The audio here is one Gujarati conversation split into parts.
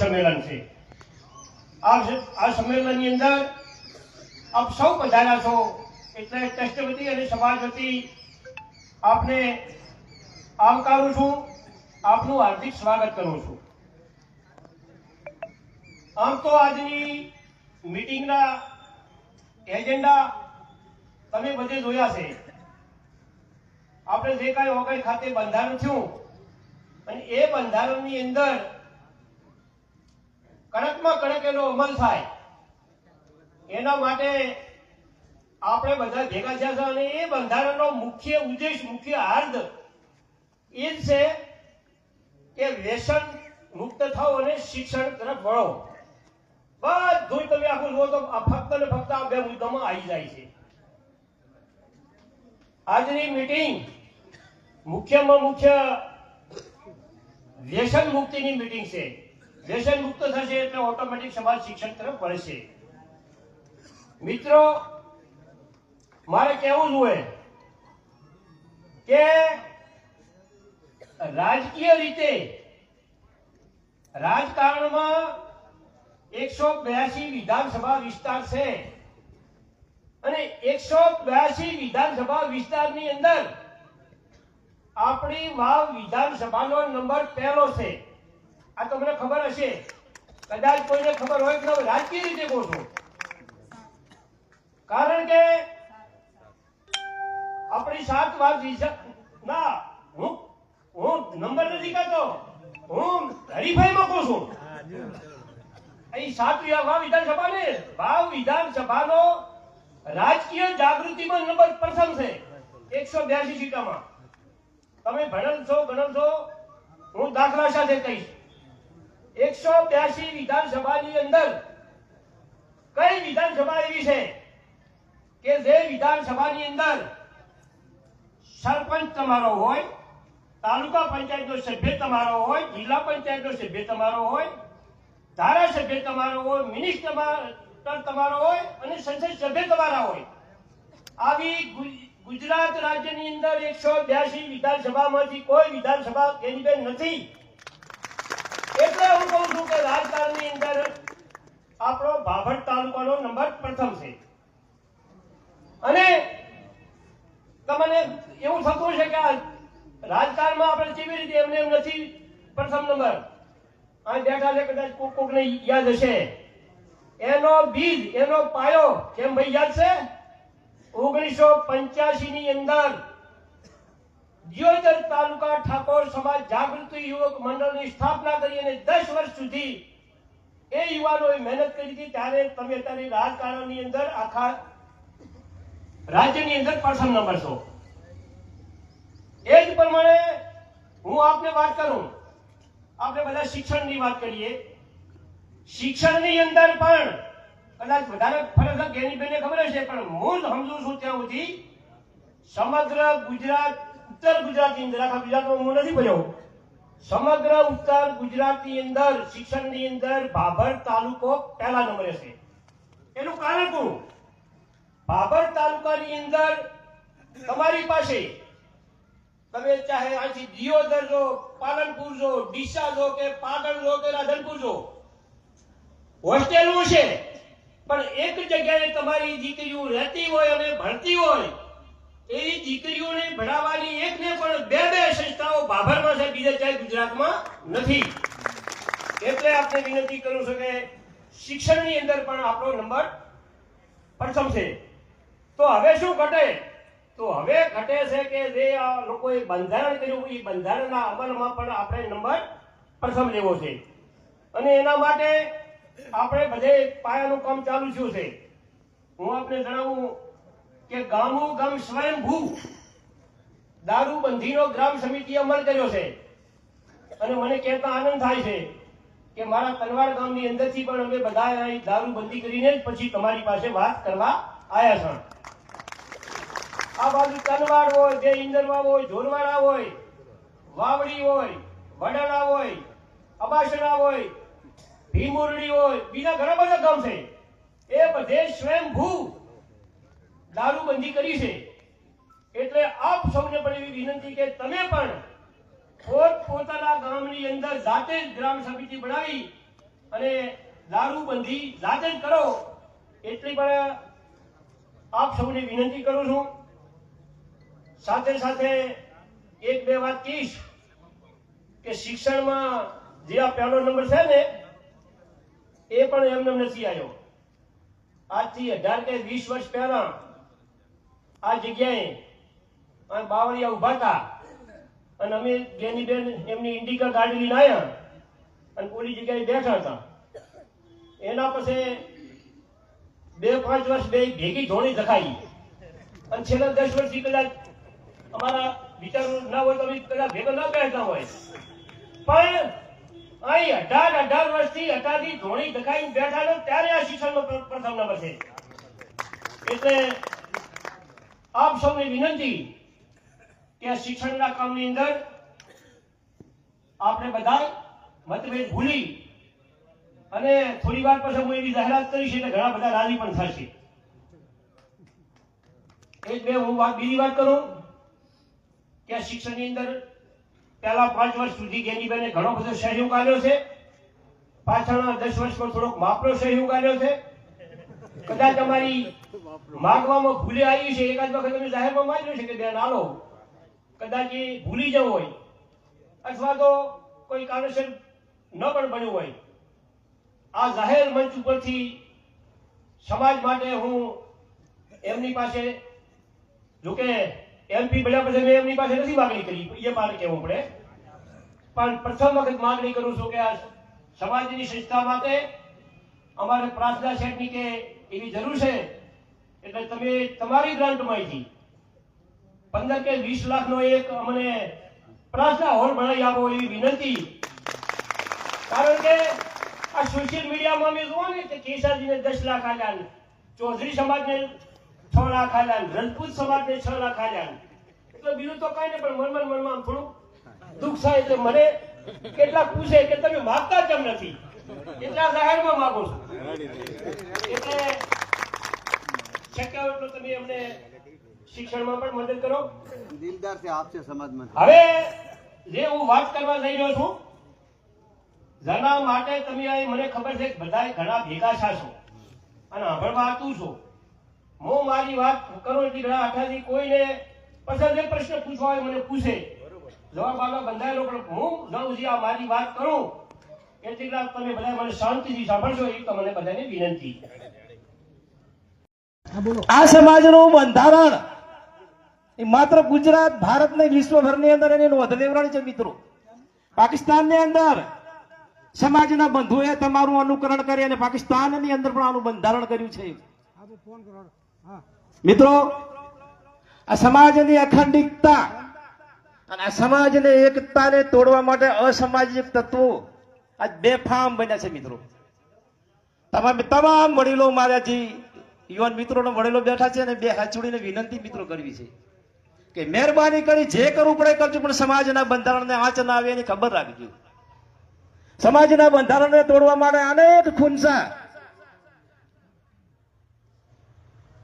સંમેલન છે. આ સંમેલનની અંદર આપ સૌ પધાર્યા છો એટલે ટ્રસ્ટ વતી અને સમાજ વતી આપને આવકારું છું, આપનું હાર્દિક સ્વાગત કરું છું. આમ તો આજની મીટિંગના એજન્ડા તમે બધે જોયા છે. આપણે જે કાંઈ વગર ખાતે બંધારણ થયું, અને એ બંધારણની અંદર કડકમાં કડક એનો અમલ થાય. એના માટે આપણે બધા ભેગા થયા છે અને એ બંધારણનો મુખ્ય ઉદ્દેશ, મુખ્ય હાર્દ એ છે કે વ્યસન મુક્ત થાવ અને શિક્ષણ તરફ વળો. બધું તમે આખું જુઓ તો ફક્ત ને ફક્ત આ બે મુદ્દામાં આવી જાય છે. આજની મીટિંગ મુખ્યમાં મુખ્ય વ્યસન મુક્તિની મીટિંગ છે. વ્યસન મુક્ત થશે એટલે ઓટોમેટિક સમાજ શિક્ષણ તરફ વળશે મિત્રો, મારે કેવું જોઈએ કે રાજકીય રીતે રાજકારણમાં એકસો બ્યાસી વિધાનસભા વિસ્તાર છે અને એકસો બ્યાસી વિધાનસભા વિસ્તારની અંદર આપણી વાવ વિધાનસભાનો નંબર પહેલો છે. આ તો મને ખબર હશે. કદાચ કોઈને ખબર હોય હું રાજકીય રીતે કહું છું. કારણ કે આપણી સાત વાત ના, હું હું નંબર નથી કહેતો હું હરીફાઈમાં કહું છું. અહીં સાત વાવ વિધાનસભા ને વાવ વિધાનસભાનો રાજકીય જાગૃતિમાં નંબર પ્રથમ છે. એકસો બ્યાસી સીટોમાં. તમે ભણેલ છો, ગણેલ છો, હું દાખલા સાથે કહીશ. એકસો બ્યાસી વિધાનસભાની અંદર કઈ વિધાનસભા એવી છે કે જે વિધાનસભાની અંદર સરપંચ તમારો હોય, તાલુકા પંચાયતનો સભ્ય તમારો હોય, જિલ્લા પંચાયતનો સભ્ય તમારો હોય, ધારાસભ્ય તમારો હોય, મિનિસ્ટર તમારો હોય અને સંસદ સભ્ય તમારા હોય. આવી ગુજ- ગુજરાત રાજ્યની અંદર એકસો બ્યાસી વિધાનસભામાંથી કોઈ વિધાનસભા કેન્દ્ર નથી. એટલે હું કહું છું કે રાજકારણની અંદર આપણો ભાભર તાલુકાનો નંબર પ્રથમ છે. અને તમને એવું થતું છે કે રાજકારણમાં આપણે કેવી રીતે એમને એમ નથી પ્રથમ નંબર. આ બેઠા છે કદાચ કોક કોકને યાદ હશે. એનો બીજ, એનો પાયો કેમ ભાઈ યાદ છે? ઓગણીસો પંચ્યાસી ની અંદર દિયોદર તાલુકા ઠાકોર સમાજ જાગૃતિ યુવક મંડળની સ્થાપના કરી અને દસ વર્ષ સુધી એ યુવાનોએ મહેનત કરી હતી. ત્યારે તમે અત્યારે રાજકારણની અંદર આખા રાજ્યની અંદર પ્રથમ નંબર છો. એ જ પ્રમાણે હું આપને વાત કરું. આપણે બધા શિક્ષણની વાત કરીએ. શિક્ષણની અંદર પણ કદાચ વધારે ફરક ગેનીબેનને ખબર છે પણ હું સમજુ છું ત્યાં સુધી સમગ્ર ગુજરાત ઉત્તર ગુજરાતની અંદર, આખા ગુજરાતમાં હું નથી ભર્યો સમગ્ર ઉત્તર ગુજરાતની અંદર, શિક્ષણની અંદર ભાભર તાલુકો પહેલા નંબરે છે. એનું કારણ શું ભાભર તાલુકાની અંદર તમારી પાસે, તમે ચાહે અહીંથી દિયોદર જો, પાલનપુર જો, ડીસા જો કે પાટણ જો કે રાધનપુર જો હોસ્ટેલો છે. પણ એક જગ્યાએ તમારી દીકરીઓ રહેતી હોય અને ભણતી હોય એવી દીકરીઓને ભણાવવાની એક ને પણ બે બે સંસ્થાઓ ભાભરમાં છે, બીજા ક્યાંય ગુજરાતમાં નથી. એટલે આપણે વિનંતી કરું છું કે શિક્ષણની અંદર પણ આપણો નંબર પ્રથમ છે. તો હવે શું ઘટે? તો હવે ઘટે છે કે જે આ લોકોએ બંધારણ કર્યું એ બંધારણના અમલમાં પણ આપણે નંબર પ્રથમ લેવો છે. અને એના માટે આપણે બધે પાયાનું કામ ચાલુ થયું છે. હું આપને જણાવું કે ગામો ગામ સ્વયંભૂ દારૂબંધીનો ગ્રામ સમિતિ અમલ કર્યો છે. અને મને કહેતા આનંદ થાય છે કે મારા તલવાર ગામની અંદરથી પણ અમે બધા દારૂબંધી કરીને જ પછી તમારી પાસે વાત કરવા આવ્યા છે. આ બાજુ તનવાડ હોય જે ઇન્દરવા હોય જોરવાડા હોય, વાવડી હોય, વડાણા હોય, અબાસણા હોય, ભીમુરડી હોય, બીજા ઘણા બધા ગામ છે. એ બધે સ્વયંભૂ દારૂબંધી કરી છે. એટલે આપ સૌને પણ એવી વિનંતી કે તમે પણ પોત પોતાના ગામની અંદર જાતે જ ગ્રામ સમિતિ બનાવી અને દારૂબંધી જાતે જ કરો એટલી પણ આપ સૌને વિનંતી કરું છું. સાથે સાથે એક બે વાત કહીશ કે શિક્ષણમાં જે આ પહેલો નંબર છે ને, એ પણ એમને નથી આવ્યો. આજથી અઢાર કે વીસ વર્ષ પહેલા આ જગ્યાએ બાવળિયા ઊભા હતા અને અમે બેની બેન એમની ઇન્ડિકા ગાડી લઈને આવ્યા અને પોલી જગ્યાએ બેઠા હતા. એના પછી બે પાંચ વર્ષ બે ભેગી ધોણી ધખાઈ અને છેલ્લા દસ વર્ષથી કદાચ અમારા વિચારો ના હોય તો અમે કદાચ ભેગા ન બેઠતા હોય. પણ અહીં અઢાર અઢાર વર્ષથી અઢારથી ધોણી ધખાઈને બેઠા ત્યારે આ શિક્ષણનો પ્રથમ નંબર છે. એટલે આપ સૌને વિનંતી કે શિક્ષણના કામની અંદર આપણે બધા મતભેદ ભૂલી અને થોડી વાર પછી હું એવી જાહેરાત કરીશ એટલે ઘણા બધા રાજી પણ થશે. એક બે હું વાત બીજી વાત કરું કે શિક્ષણની અંદર પહેલા પાંચ વર્ષ સુધી ગેનીબેને ઘણો બધો સહયોગ આપ્યો છે. પાછળના દસ વર્ષમાં થોડોક માપનો સહયોગ આપ્યો છે. કદાચ તમારી માગવામાં ભૂલે આવી છે, એકાદ વખત તમે જાહેરમાં માંગ્યું છે કે ધ્યાન આલો કદાચ એ ભૂલી જવું હોય, અથવા તો કોઈ કારણસર ન પણ બન્યું હોય. આ જાહેર મંચ ઉપરથી સમાજ માટે હું એમની પાસે, જોકે એમપી બન્યા પછી મેં એમની પાસે નથી માગણી કરી, એ મારે કહેવું પડે. પણ પ્રથમ વખત માગણી કરું છું કે આ સમાજની સંસ્થા માટે અમારે પ્રાર્થના શેઠની કે એવી જરૂર છે. એટલે તમે તમારી ગ્રાન્ટમાંથી પંદર કે વીસ લાખનો એક અમને પ્રાર્થના હોલ બનાવી આપો એવી વિનંતી. કારણ કે આ સોશિયલ મીડિયામાં અમે જોવો ને કે કેસાજીને દસ લાખ આલ્યા ચૌધરી સમાજને છ લાખ આલ્યા રજપૂત સમાજને છ લાખ આલ્યા એટલે બીજું તો કઈ નહીં, પણ મનમાં મનમાં થોડું દુઃખ થાય એટલે મને કેટલાક પૂછે કે તમે માગતા કેમ નથી. એટલા જાહેરમાં માગો છો. એટલે શક્ય એટલું તમે અમને શિક્ષણમાં પણ મદદ કરો. દિલદાર છે આપશે સમાજમાં. હવે જે હું વાત કરવા જઈ રહ્યો છું જેના માટે તમે અહીં મને ખબર છે કે બધા ઘણા ભેગા થાશો અને સાંભળવા તું છો. હું મારી વાત કરું એટલી ઘણા આઠાથી કોઈને પસંદ જે પ્રશ્ન પૂછવા હોય મને પૂછે. જવાબ આપવા બંધાયેલો પણ હું જાઉં છું આ મારી વાત કરું એટલી લાખ તમે બધા મને શાંતિથી સાંભળજો, એ તમને બધાને વિનંતી. આ સમાજનું બંધારણ, એ માત્ર ગુજરાત ભારત ને વિશ્વભરની અંદર એનું નોંધ લેવડાવી છે મિત્રો. પાકિસ્તાનની અંદર સમાજના બંધુએ તમારું અનુકરણ કરી અને પાકિસ્તાનની અંદર પણ આનું બંધારણ કર્યું છે. મિત્રો, આ સમાજની અખંડિતતા અને આ સમાજની એકતાને તોડવા માટે અસામાજિક તત્વો આજ બેફામ બન્યા છે મિત્રો. તમામ તમામ વડીલો મારા જે યુવાન મિત્રોનો વડીલો બેઠા છે અને બે હાથ જોડીને વિનંતી મિત્રો કરવી છે કે મહેરબાની કરી જે કરવું પડે કરજો, પણ સમાજના બંધારણને આંચ ના આવે એની ખબર રાખજો. સમાજના બંધારણને તોડવા માટે અનેક ખૂનસા,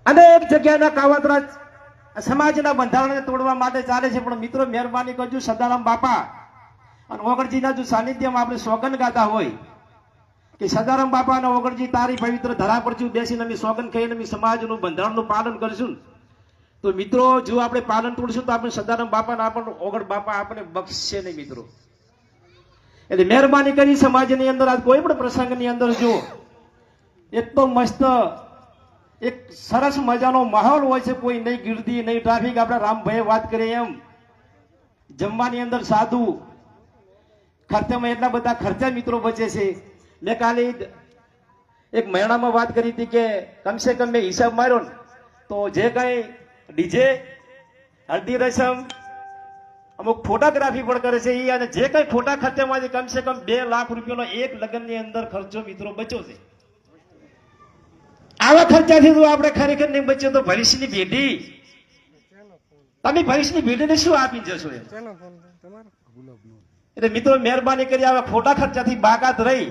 અનેક જગ્યાના કાવતરા સમાજના બંધારણને તોડવા માટે ચાલે છે, પણ મિત્રો મહેરબાની કરજો, સદારામ બાપા અને ઓગણજીના જો સાનિધ્યમાં આપણે સોગન ગાતા હોય કે સદારામ અને ઓગણજી તારી પવિત્ર ધરા પર છું, બેસીને અમે સોગન ખાઈને અમે સમાજનું બંધારણનું પાલન કરીશું તો મિત્રો, જો આપણે પાલન તોડશું તો આપણે સદારામ બાપા આપણને ઓગણ બાપા આપણે બક્ષશે નહીં મિત્રો. એટલે મહેરબાની કરી સમાજની અંદર આ કોઈ પણ પ્રસંગની અંદર જો એક તો મસ્ત, એક સરસ મજાનો માહોલ હોય છે, કોઈ નહીં ગીર્દી, નહીં ટ્રાફિક, આપણા રામભાઈ વાત કરીએ એમ. જમવાની અંદર સાદું ખર્ચામાં એટલા બધા ખર્ચા મિત્રો બચે છે. મેં કાલે એક મહિનામાં વાત કરી હતી કે કમસે કમ મેં હિસાબ માર્યો ને, તો જે કઈ ડીજે, હલ્દી રસમ, અમુક ફોટોગ્રાફી પણ કરે છે એ અને જે કઈ ખોટા છે કમસે કમ બે લાખ રૂપિયાનો એક લગ્નની અંદર ખર્ચો મિત્રો બચ્યો છે. આવા ખર્ચાથી આપણે ખરેખર નહીં બચ્યો તો ભવિષ્યની પેઢી, તમે ભવિષ્યની પેઢીને શું આપી જશો એમ? એટલે મિત્રો, મહેરબાની કરી આવે ખોટા ખર્ચાથી બાકાત રહી.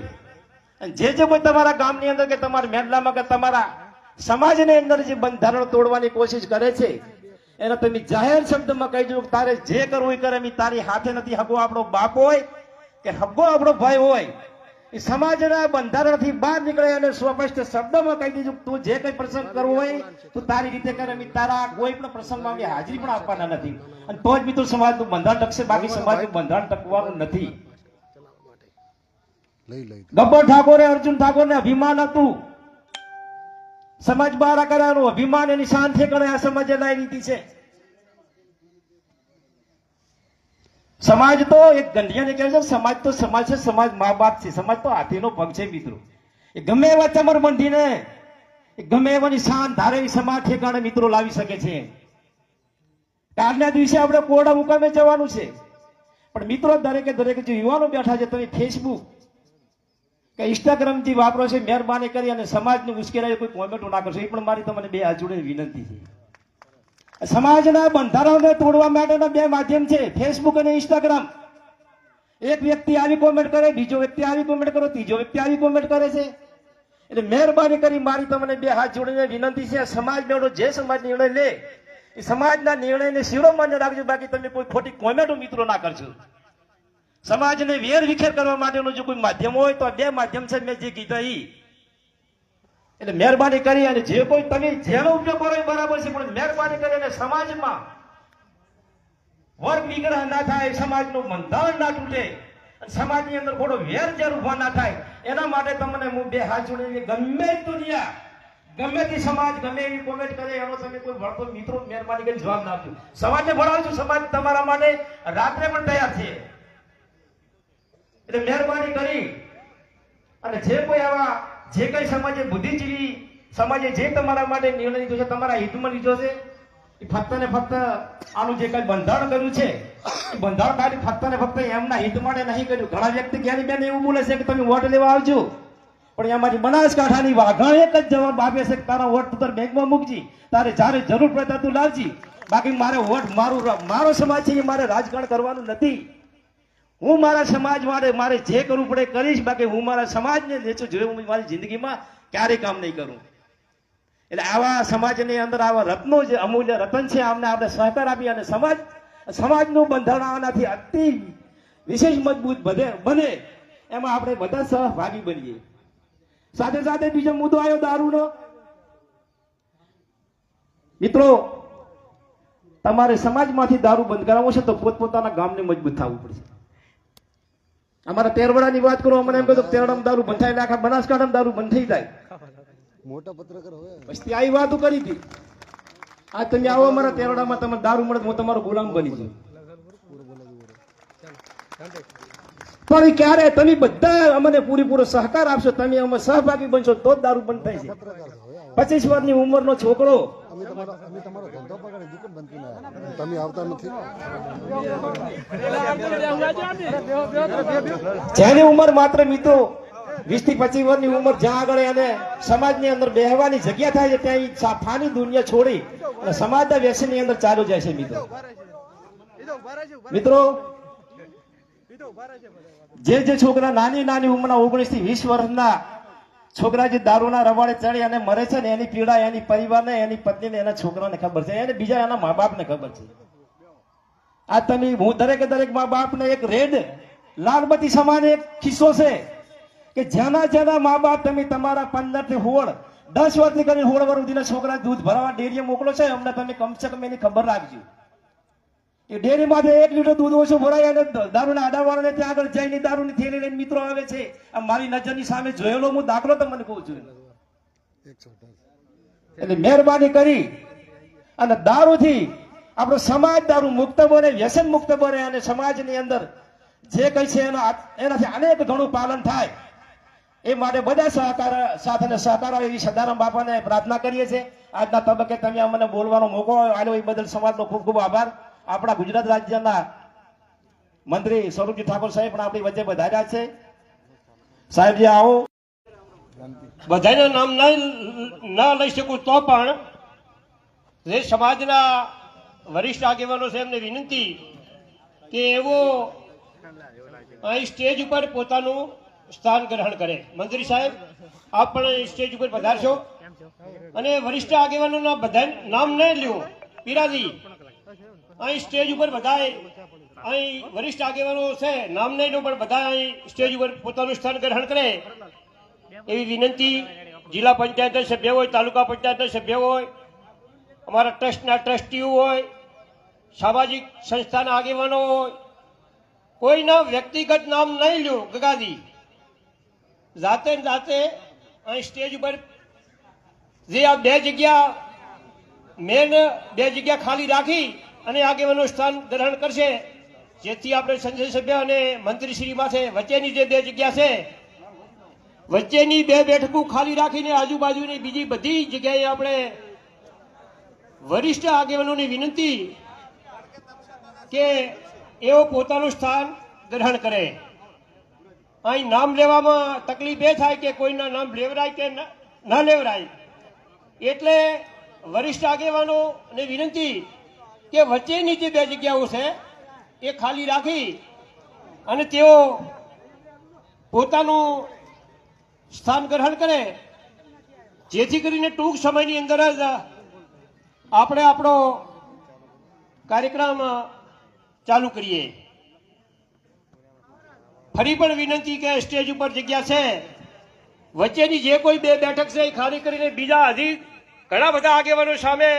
અને જે જે કોઈ તમારા ગામની અંદર કે તમારા મહેલામાં કે તમારા સમાજની અંદર જે બંધારણ તોડવાની કોશિશ કરે છે, એને તમે જાહેર શબ્દમાં કહી દો તારે જે કરવું એ કરે તારી હાથે નથી હગો આપણો બાપ હોય કે હગો આપણો ભાઈ હોય. સમાજના બંધારણથી બહાર નીકળે અને સ્પષ્ટ શબ્દમાં કહી દીધું તું જે કઈ પ્રસંગ કરવો હોય તું તારી રીતે કરે અમે તારા કોઈ પણ પ્રસંગમાં અમે હાજરી પણ આપવાના નથી. અને તો જ મિત્રો સમાજનું બંધારણ ટકશે બાકી સમાજનું બંધારણ ટકવાનું નથી. ગબ્બર ઠાકોરે અર્જુન ઠાકોરને અભિમાન હતું. સમાજ બહાર કરાનું અભિમાન એની શાંતિ કરે આ સમાજ સમાજના નીતિ છે. સમાજ તો એક ગંઢિયાને કહે છે, સમાજ તો સમાજ છે, સમાજ મા બાપ છે, સમાજ તો હાથીનો પગ છે મિત્રો. એ ગમે એવા ચમર બંધીને એ ગમે એવાની શાન ધારે સમાજ ઠેકાણે મિત્રો લાવી શકે છે. કાલના દિવસે આપણે કોરડા મુકામે જવાનું છે. પણ મિત્રો દરેકે દરેક જે યુવાનો બેઠા છે, તમે ફેસબુક કે ઇન્સ્ટાગ્રામથી વાપરો છે, મહેરબાની કરી અને સમાજને ઉશ્કેરાય કોઈ કોમેન્ટો ના કરશો એ પણ મારી તમને બે હાથ જોડે વિનંતી છે. સમાજના બંધારણને તોડવા માટેના બે માધ્યમ છે ફેસબુક અને ઇન્સ્ટાગ્રામ એક વ્યક્તિ આવી કોમેન્ટ કરે, બીજો વ્યક્તિ આવી કોમેન્ટ કરે, ત્રીજો વ્યક્તિ આવી કોમેન્ટ કરે છે. એટલે મહેરબાની કરી મારી તમને બે હાથ જોડીને વિનંતી છે સમાજ બેડો જે સમાજ નિર્ણય લે, એ સમાજના નિર્ણયને શિરોમાન્ય રાખજો, બાકી તમે કોઈ ખોટી કોમેન્ટો મિત્રો ના કરજો. સમાજને વેર વિખેર કરવા માટેનું જો કોઈ માધ્યમ હોય, તો બે માધ્યમ છે, મેં જે કીધા ઈ. એટલે મહેરબાની કરી અને જે કોઈ તમે જેનો ઉપયોગ કરો એ બરાબર છે, પણ મહેરબાની કરી અને સમાજમાં વર્ગ વિગ્રહ ના થાય, સમાજનું બંધારણ ના તૂટે સમાજની અંદર ખોટો વેર ઝેર ઊભા ના થાય, એના માટે તમને હું બે હાથ જોડીને ગમે દુનિયા ગમે તે સમાજ ગમે એવી કોમેન્ટ કરે, એનો તમે કોઈ વળતો મિત્રો મહેરબાની કરી જવાબ ના આપજો. સમાજને ભણાવજો, સમાજ તમારા માટે રાત્રે પણ તૈયાર છે. એટલે મહેરબાની કરી અને જે કોઈ આવા જે કઈ સમાજે બુદ્ધિજીવી સમાજે જે તમારા માટે નિર્ણય લીધો છે, તમારા હિતમાં લીધો છે, એ ફક્ત ને ફક્ત આનું જે કઈ બંધારણ કર્યું છે બંધારણ ખાલી ફક્ત ને ફક્ત એમના હિત માટે નહીં કર્યું. ઘણા વ્યક્તિ જ્ઞાની બેન એવું બોલે છે કે તમે વોટ લેવા આવજો. પણ એમાંથી બનાસકાંઠાની વાઘણ એક જ જવાબ આપે છે કે તારા વોટ તાર બેંકમાં મૂકજી. તારે જ્યારે જરૂર પડે તું લાવજી. બાકી મારે વોટ મારું મારો સમાજ છે એ મારે રાજકારણ કરવાનું નથી. હું મારા સમાજ માટે મારે જે કરવું પડે કરીશ, બાકી હું મારા સમાજને નેચું જોયું મારી જિંદગીમાં ક્યારેય કામ નહીં કરું. એટલે આવા સમાજની અંદર આવા રત્નો જે અમૂલ્ય રતન છે, આમને આપણે સહકાર આપી અને સમાજ, સમાજનું બંધારણ આવવાથી અતિ વિશેષ મજબૂત બધે બને, એમાં આપણે બધા સહભાગી બનીએ. સાથે સાથે બીજો મુદ્દો આવ્યો, દારૂનો. મિત્રો, તમારે સમાજમાંથી દારૂ બંધ કરાવવો છે, તો પોતપોતાના ગામને મજબૂત થવું પડશે. અમારા તેરવડાની વાત કરો અમને એમ કહ્યું તેરડામાં દારૂ બંધ થાય આખા બનાસકાંઠામાં દારૂ બંધ થઈ જાય. મોટા પત્રકાર હોય પછી આવી વાતો કરી હતી. આ તમે આવો અમારા તેરવડામાં તમે દારૂ મળે હું તમારો ગુલામ બની જાઉં. પણ ક્યારે તમે બધા અમને પૂરેપૂરો સહકાર આપશો તમે અમે સહભાગી બનશો તો જ દારૂ બંધ થાય છે. પચીસ વર્ષની ઉંમરનો છોકરો. જેની ઉંમર માત્ર મિત્રો વીસથી પચીસ વર્ષની ઉંમર જ્યાં આગળ એને સમાજની અંદર બેહવાની જગ્યા થાય છે ત્યાં ફાની દુનિયા છોડી અને સમાજના વ્યસનની અંદર ચાલુ જાય છે મિત્રો. મિત્રો જે જે છોકરા નાની નાની ઉંમરના ઓગણીસ વીસ વર્ષના છોકરા જે દારૂના રવાડે ચડી અને મરે છે ને, એની પીડા, એની પરિવારને, એની પત્નીને, એના છોકરાને ખબર છે. એને બીજા એના મા બાપને ખબર છે. આ તમે, હું દરેકે દરેક મા બાપને એક રેડ, લાલબત્તી સમાન એક કિસ્સો છે કે જેના જેના મા બાપ તમે તમારા પંદરથી હોળ દસ વર્ષની કરીને હોળ વર્ષ સુધીના છોકરા દૂધ ભરાવા ડેરીએ મોકલો છે, અમને તમે કમસે કમ એની ખબર રાખજો. એ ડેરીમાંથી એક લીટર દૂધ ઓછું ભરાય અને દારૂના આડાવાળાને ત્યાં આગળ જઈને દારૂની થેલી લઈને મિત્રો આવે છે. આ મારી નજરની સામે જોયેલો હું દાખલો તમને કહું છું. એટલે મહેરબાની કરી અને દારૂથી આપણો સમાજ દારૂ મુક્ત બને વ્યસન મુક્ત બને અને સમાજની અંદર જે કઈ છે એના એનાથી અનેક ઘણું પાલન થાય. એ માટે બધા સહકાર સાથે સહકાર એવી સદારામ બાપાને પ્રાર્થના કરીએ છીએ. આજના તબક્કે તમે અમને બોલવાનો મોકો આવ્યો એ બદલ સમાજનો ખૂબ ખૂબ આભાર. આપણા ગુજરાત રાજ્યના મંત્રી સ્વરૂપજી ઠાકોર સાહેબ પણ આપણી વચ્ચે વધાર્યા છે. સાહેબજી, આવો. બધાના નામ ન લઈ શકું તો પણ જે સમાજના વરિષ્ઠ આગેવાનો છે, એમને વિનંતી કે એવો અહીં સ્ટેજ ઉપર પોતાનું સ્થાન ગ્રહણ કરે. મંત્રી સાહેબ, આપ પણ સ્ટેજ ઉપર પધારશો. અને વરિષ્ઠ આગેવાનોના બધા નામ નહીં લ્યો. પીરાજી અહીં સ્ટેજ ઉપર બધાએ અહીં વરિષ્ઠ આગેવાનો છે, નામ નહીં પણ બધા અહીં સ્ટેજ ઉપર પોતાનું સ્થાન ગ્રહણ કરે. એવી વિનંતી જિલ્લા પંચાયતના સભ્ય હોય, તાલુકા પંચાયતના સભ્ય હોય, અમારા ટ્રસ્ટના ટ્રસ્ટીઓ હોય, સામાજિક સંસ્થાના આગેવાનો હોય, કોઈના વ્યક્તિગત નામ નહીં લ્યો, ગગાદી. જાતે જાતે અહીં સ્ટેજ ઉપર જે આ બે જગ્યા મેન બે જગ્યા ખાલી રાખી અને આગેવાનો સ્થાન ગ્રહણ કરશે. જેથી આપણે સંસદ સભ્ય અને મંત્રીશ્રી પાસે વચ્ચેની જે બે જગ્યા છે, વચ્ચેની બે બેઠકો ખાલી રાખીને આજુબાજુની બીજી બધી જગ્યાએ આપણે વરિષ્ઠ આગેવાનોની વિનંતી કે એઓ પોતાનું સ્થાન ગ્રહણ કરે. અહીં નામ લેવામાં તકલીફ એ થાય કે કોઈના નામ લેવરાય કે ના લેવરાય. એટલે વરિષ્ઠ આગેવાનોને વિનંતી કે વચ્ચેની જે બે જગ્યાઓ છે, એ ખાલી રાખી અને તેઓ પોતાનું સ્થાન ગ્રહણ કરે. જેથી કરીને ટૂંક સમયની અંદર જ આપણે આપણો કાર્યક્રમ ચાલુ કરીએ. ફરી પણ વિનંતી કે સ્ટેજ ઉપર જગ્યા છે. વચ્ચેની જે કોઈ બે બેઠક છે, એ ખાલી કરીને બીજા હજી ઘણા બધા આગેવાનો સામે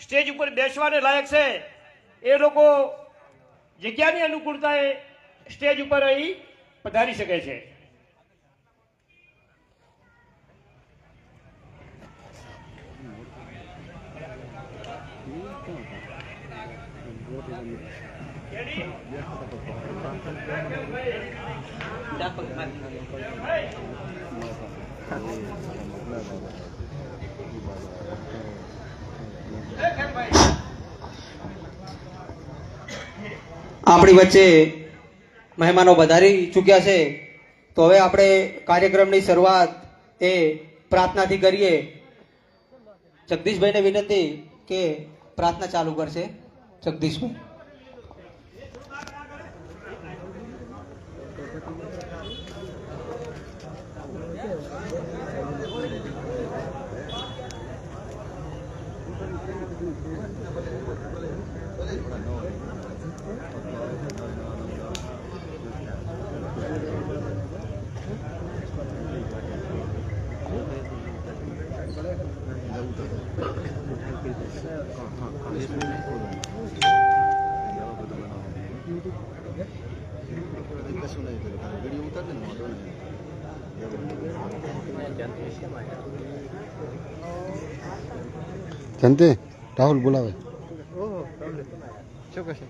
સ્ટેજ ઉપર બેસવાને લાયક છે. એ લોકો જગ્યાની અનુકૂળતાએ સ્ટેજ ઉપર અહીં પધારી શકે છે. આપણી વચ્ચે મહેમાનો વધારી ચૂક્યા છે. તો હવે આપણે કાર્યક્રમની શરૂઆત એ પ્રાર્થનાથી કરીએ. જગદીશભાઈને વિનંતી કે પ્રાર્થના ચાલુ કરશે. જગદીશભાઈ. જયંતિ રાહુલ બોલાવે. શું કહેશે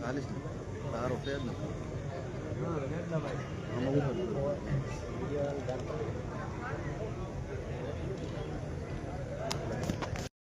ચાલીસ